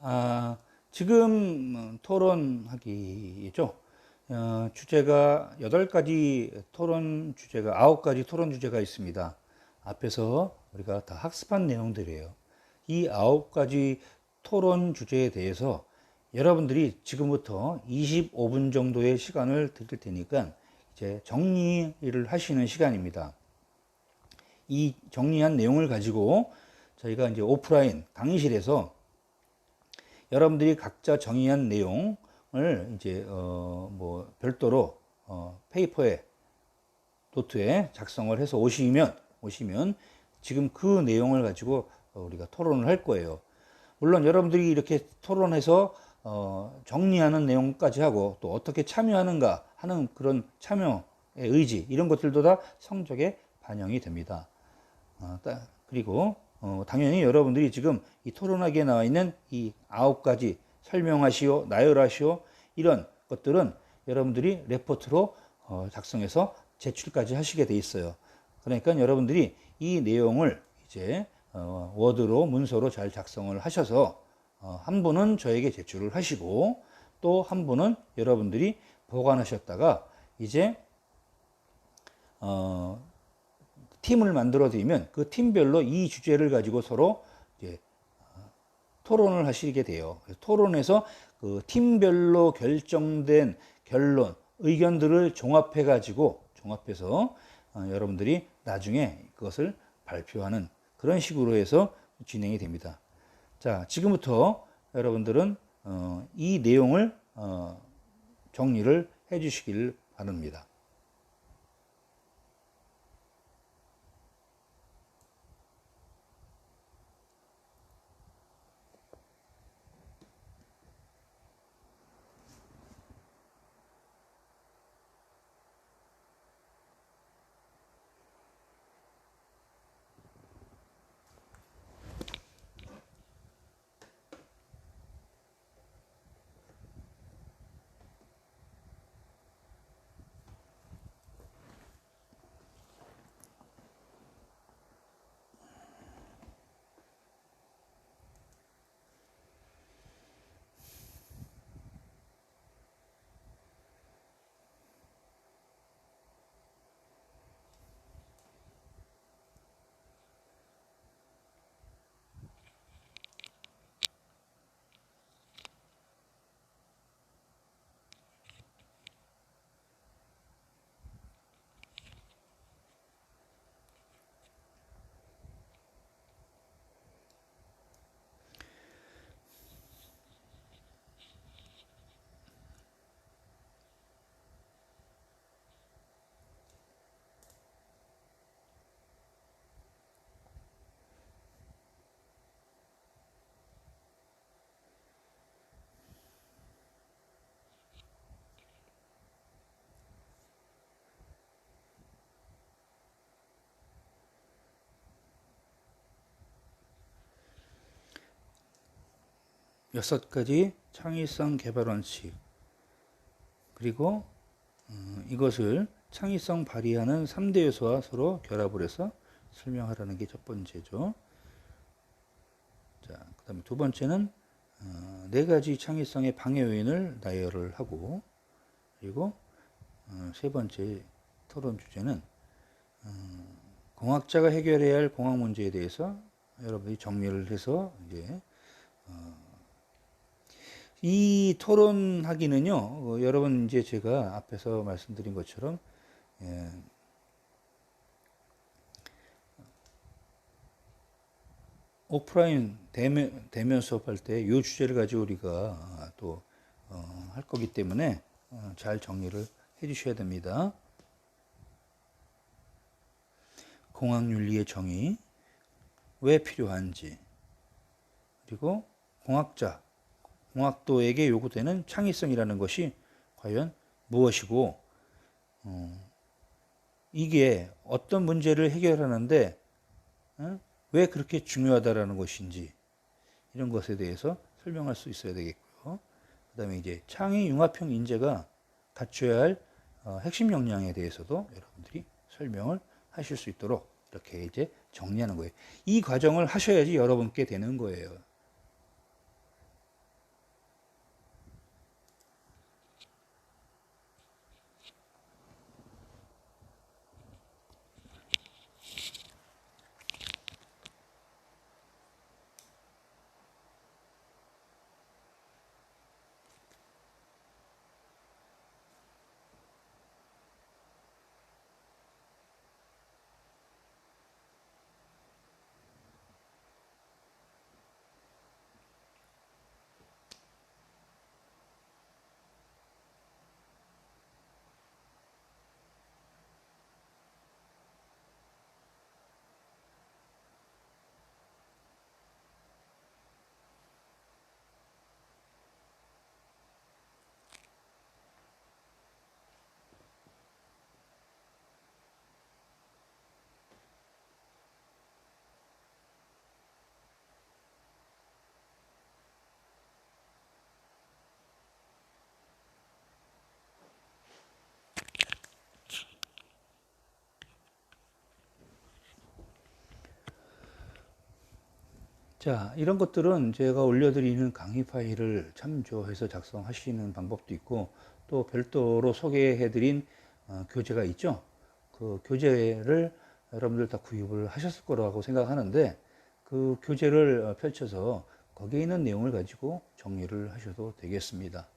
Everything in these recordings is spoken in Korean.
아, 지금 어, 토론하기죠. 어, 주제가 여덟 가지 토론 주제가 아홉 가지 토론 주제가 있습니다. 앞에서 우리가 다 학습한 내용들이에요. 이 아홉 가지 토론 주제에 대해서 여러분들이 지금부터 25분 정도의 시간을 드릴 테니까 이제 정리를 하시는 시간입니다. 이 정리한 내용을 가지고 저희가 이제 오프라인 강의실에서 여러분들이 각자 정의한 내용을 이제 어 뭐 별도로 어 페이퍼에 노트에 작성을 해서 오시면 오시면 지금 그 내용을 가지고 어, 우리가 토론을 할 거예요. 물론 여러분들이 이렇게 토론해서 어 정리하는 내용까지 하고 또 어떻게 참여하는가 하는 그런 참여의 의지 이런 것들도 다 성적에 반영이 됩니다. 어, 따- 그리고 어, 당연히 여러분들이 지금 이 토론하기에 나와 있는 이 아홉 가지 설명하시오, 나열하시오 이런 것들은 여러분들이 레포트로 어, 작성해서 제출까지 하시게 돼 있어요. 그러니까 여러분들이 이 내용을 이제 어, 워드로 문서로 잘 작성을 하셔서 어, 한 분은 저에게 제출을 하시고 또 한 분은 여러분들이 보관하셨다가 이제 어, 팀을 만들어 드리면 그 팀별로 이 주제를 가지고 서로 어, 토론을 하시게 돼요. 토론에서 그 팀별로 결정된 결론, 의견들을 종합해 가지고 종합해서 어, 여러분들이 나중에 그것을 발표하는 그런 식으로 해서 진행이 됩니다. 자, 지금부터 여러분들은 어, 이 내용을 어, 정리를 해 주시길 바랍니다. 여섯 가지 창의성 개발 원칙 그리고 어, 이것을 창의성 발휘하는 3대 요소와 서로 결합을 해서 설명하라는 게 첫 번째죠. 자, 그 다음에 두 번째는 어, 네 가지 창의성의 방해 요인을 나열을 하고 그리고 어, 세 번째 토론 주제는 어, 공학자가 해결해야 할 공학 문제에 대해서 여러분이 정리를 해서 이제 이 토론하기는요, 어, 여러분 이제 제가 앞에서 말씀드린 것처럼 예, 오프라인 대면, 대면 수업할 때 이 주제를 가지고 우리가 또 어, 할 거기 때문에 어, 잘 정리를 해 주셔야 됩니다. 공학윤리의 정의 왜 필요한지 그리고 공학자 공학도에게 요구되는 창의성이라는 것이 과연 무엇이고 어, 이게 어떤 문제를 해결하는데 어? 왜 그렇게 중요하다라는 것인지 이런 것에 대해서 설명할 수 있어야 되겠고요. 그 다음에 이제 창의 융합형 인재가 갖춰야 할 어, 핵심 역량에 대해서도 여러분들이 설명을 하실 수 있도록 이렇게 이제 정리하는 거예요. 이 과정을 하셔야지 여러분께 되는 거예요. 자, 이런 것들은 제가 올려드리는 강의 파일을 참조해서 작성하시는 방법도 있고 또 별도로 소개해드린 어, 교재가 있죠. 그 교재를 여러분들 다 구입을 하셨을 거라고 생각하는데 그 교재를 어, 펼쳐서 거기에 있는 내용을 가지고 정리를 하셔도 되겠습니다.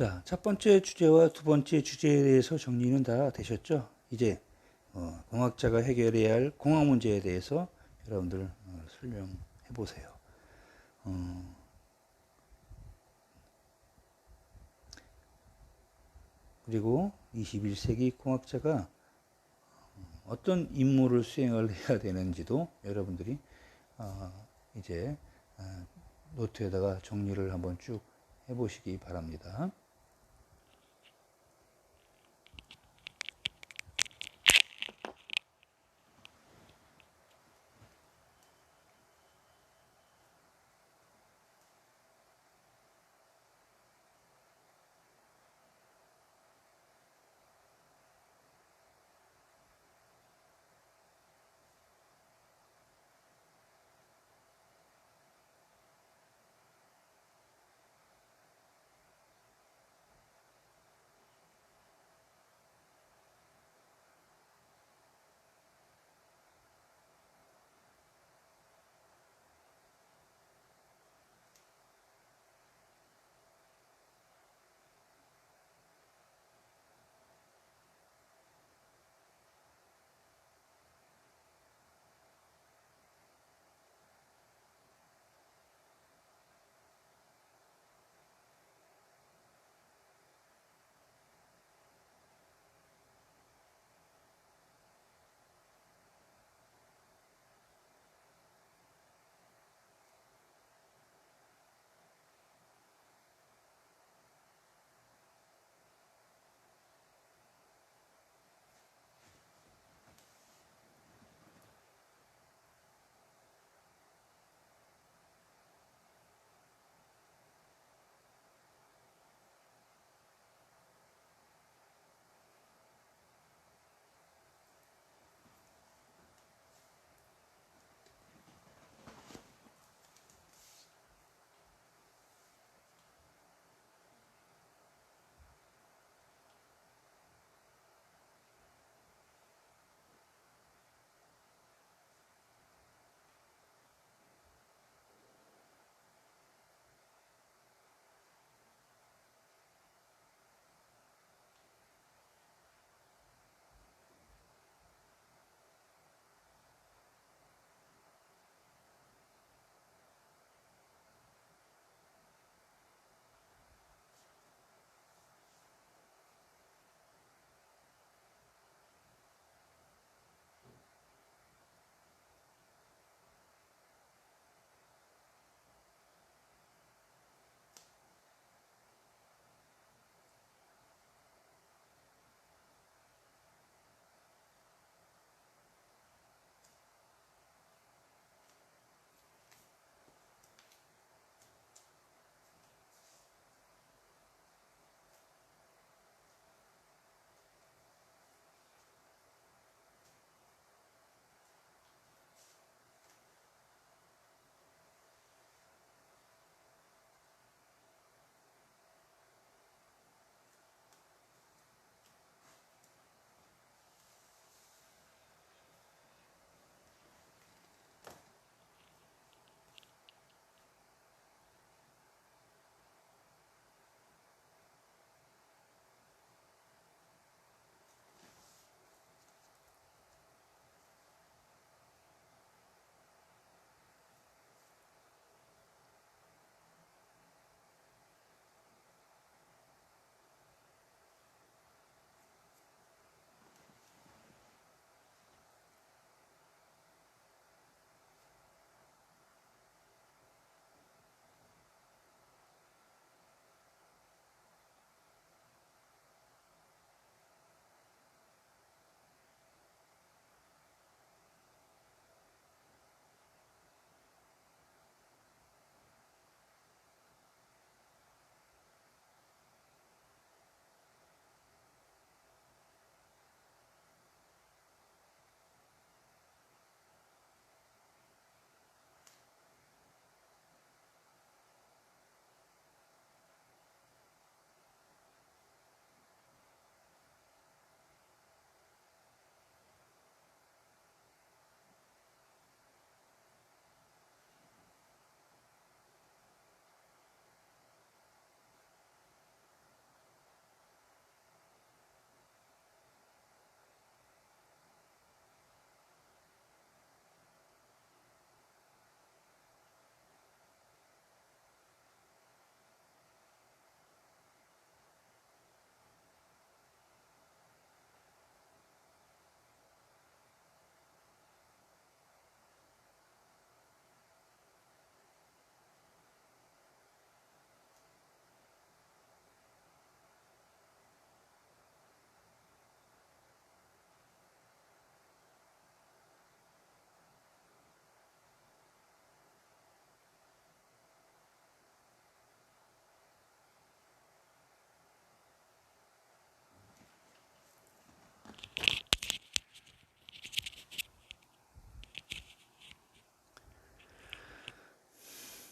자, 첫 번째 주제와 두 번째 주제에 대해서 정리는 다 되셨죠? 이제 어, 공학자가 해결해야 할 공학 문제에 대해서 여러분들 어, 설명해 보세요. 어, 그리고 21세기 공학자가 어떤 임무를 수행을 해야 되는지도 여러분들이 어, 이제 어, 노트에다가 정리를 한번 쭉 해보시기 바랍니다.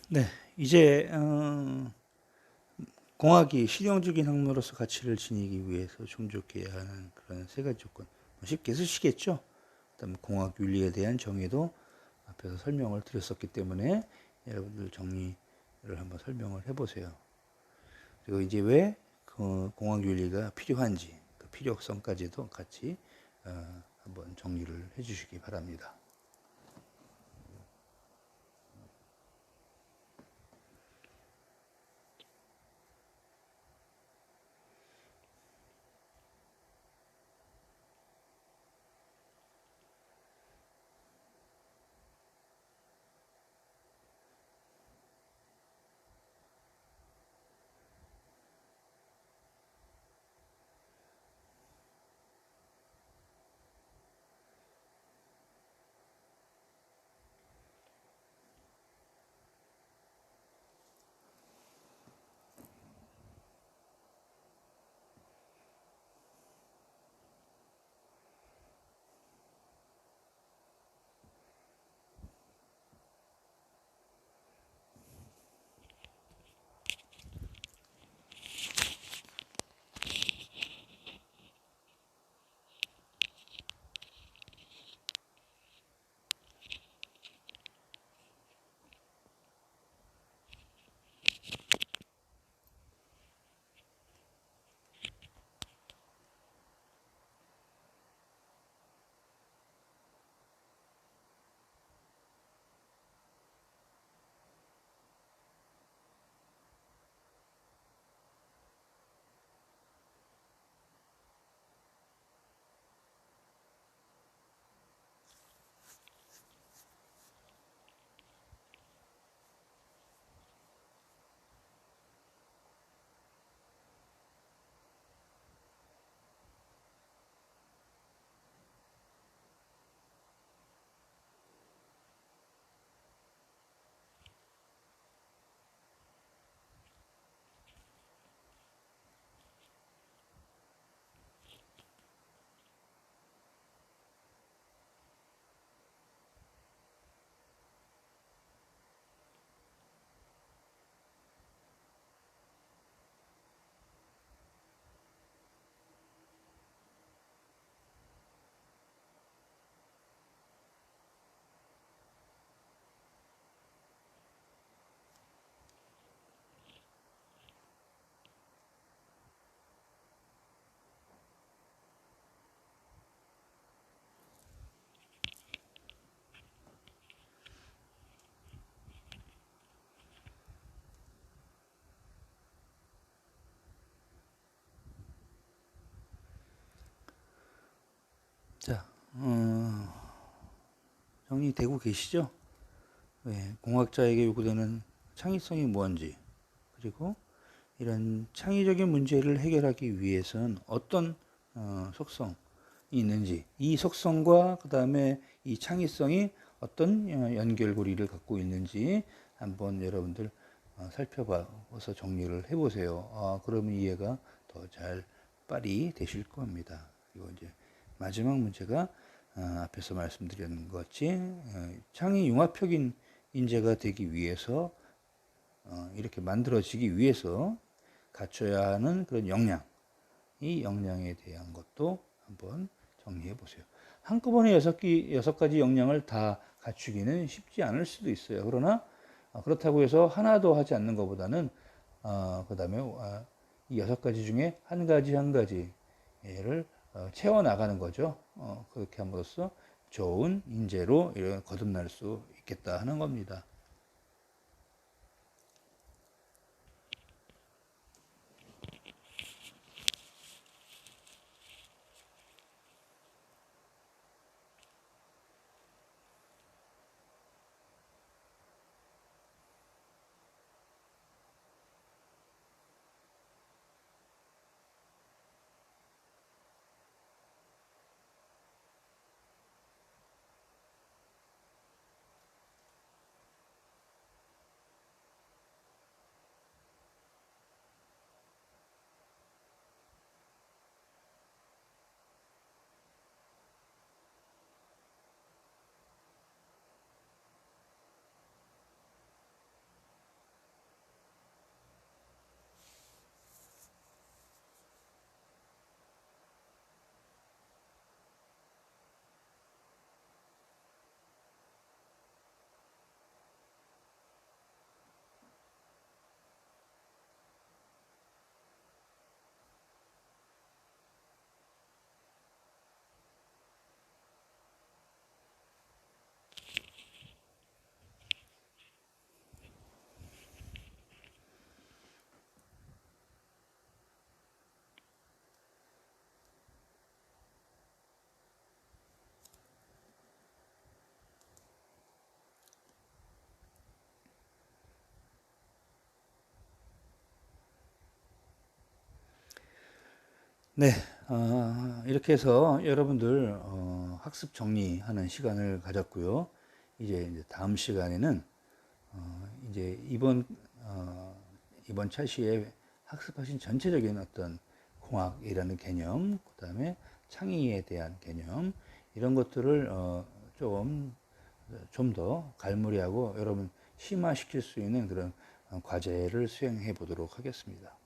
네, 이제 어, 공학이 실용적인 학문으로서 가치를 지니기 위해서 충족해야 하는 그런 세 가지 조건 뭐 쉽게 쓰시겠죠. 그다음 공학 윤리에 대한 정의도 앞에서 설명을 드렸었기 때문에 여러분들 정리를 한번 설명을 해보세요. 그리고 이제 왜 그 공학 윤리가 필요한지 그 필요성까지도 같이 어, 한번 정리를 해주시기 바랍니다. 어, 정리되고 계시죠? 네, 공학자에게 요구되는 창의성이 무엇인지, 그리고 이런 창의적인 문제를 해결하기 위해서는 어떤 어, 속성이 있는지, 이 속성과 그 다음에 이 창의성이 어떤 어, 연결고리를 갖고 있는지 한번 여러분들 어, 살펴봐서 정리를 해보세요. 아, 그러면 이해가 더 잘 빨리 되실 겁니다. 그리고 이제 마지막 문제가 어, 앞에서 말씀드린 것 같이 어, 창의 융합적인 인재가 되기 위해서 어, 이렇게 만들어지기 위해서 갖춰야 하는 그런 역량, 이 역량에 대한 것도 한번 정리해 보세요. 한꺼번에 여섯 개, 여섯 가지 역량을 다 갖추기는 쉽지 않을 수도 있어요. 그러나 어, 그렇다고 해서 하나도 하지 않는 것보다는 어, 그 다음에 어, 이 여섯 가지 중에 한 가지 한 가지를 어, 채워 나가는 거죠. 어, 그렇게 함으로써 좋은 인재로 이런 거듭날 수 있겠다 하는 겁니다. 네, 어, 이렇게 해서 여러분들 어, 학습 정리하는 시간을 가졌고요. 이제, 이제 다음 시간에는 어, 이제 이번 어, 이번 차시에 학습하신 전체적인 어떤 공학이라는 개념, 그 다음에 창의에 대한 개념 이런 것들을 어, 좀좀더 갈무리하고 여러분 심화시킬 수 있는 그런 어, 과제를 수행해 보도록 하겠습니다.